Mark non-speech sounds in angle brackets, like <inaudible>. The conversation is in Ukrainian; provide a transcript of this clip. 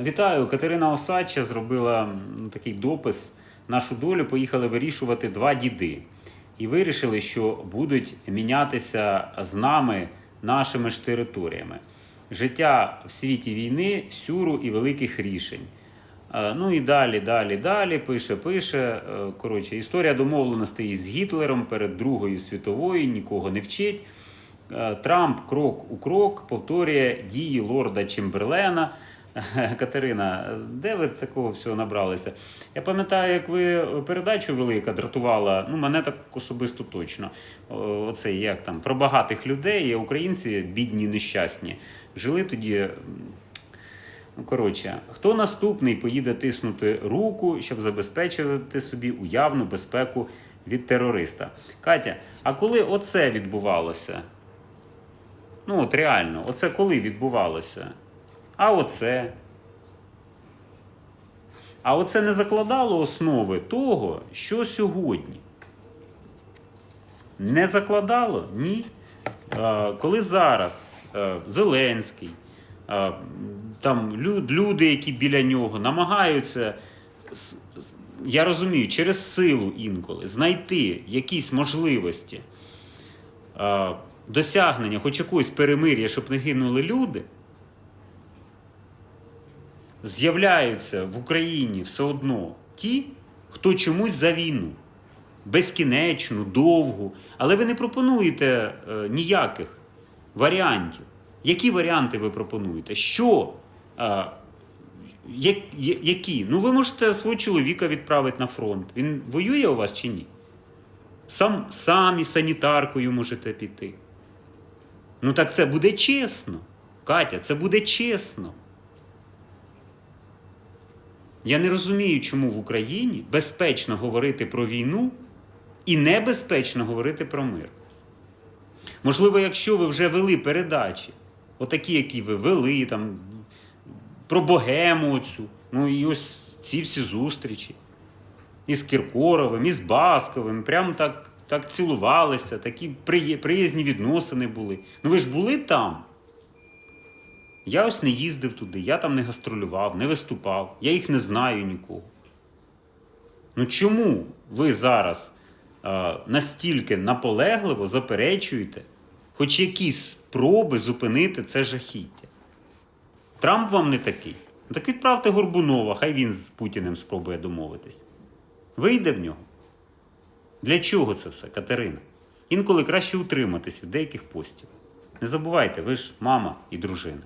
Вітаю! Катерина Осадча зробила такий допис. Нашу долю поїхали вирішувати два діди. І вирішили, що будуть мінятися з нами нашими ж територіями. Життя в світі війни, сюру і великих рішень. Е, Ну і далі, далі, далі, пише, пише. Е, Коротше, історія домовленостей з Гітлером перед Другою світовою нікого не вчить. Е, Трамп крок у крок повторює дії лорда Чемберлена. <laughs> Катерина, де ви такого всього набралися? Я пам'ятаю, як ви передачу вели, яка дратувала, ну мене так особисто точно. Оце як там про багатих людей, а українці бідні, нещасні. Жили тоді. Ну, коротше, хто наступний поїде тиснути руку, щоб забезпечити собі уявну безпеку від терориста? Катя, а коли оце відбувалося? Ну, от реально, оце коли відбувалося? А оце? А оце не закладало основи того, що сьогодні? Не закладало? Ні. Коли зараз е, Зеленський, там люди, які біля нього намагаються, я розумію, через силу інколи знайти якісь можливості досягнення хоч якогось перемир'я, щоб не гинули люди, з'являються в Україні все одно ті, хто чомусь за війну. Безкінечну, довгу, але ви не пропонуєте е, ніяких варіантів. Які варіанти ви пропонуєте? Що? Е, я- я- які? Ну, ви можете свого чоловіка відправити на фронт. Він воює у вас чи ні? Сам, самі санітаркою можете піти. Ну так це буде чесно. Катя, це буде чесно. Я не розумію, чому в Україні безпечно говорити про війну і небезпечно говорити про мир. Можливо, якщо ви вже вели передачі, отакі, які ви вели, там, про богему цю, ну і ось ці всі зустрічі. І з Кіркоровим, і з Басковим, прямо так, так цілувалися, такі приязні відносини були. Ну ви ж були там. Я ось не їздив туди, я там не гастролював, не виступав, я їх не знаю нікого. Ну чому ви зараз е, настільки наполегливо заперечуєте хоч якісь спроби зупинити це жахіття? Трамп вам не такий. Ну так відправте Горбунова, хай він з Путіним спробує домовитись. Вийде в нього. Для чого це все, Катерина? Інколи краще утриматись від деяких постів. Не забувайте, ви ж мама і дружина.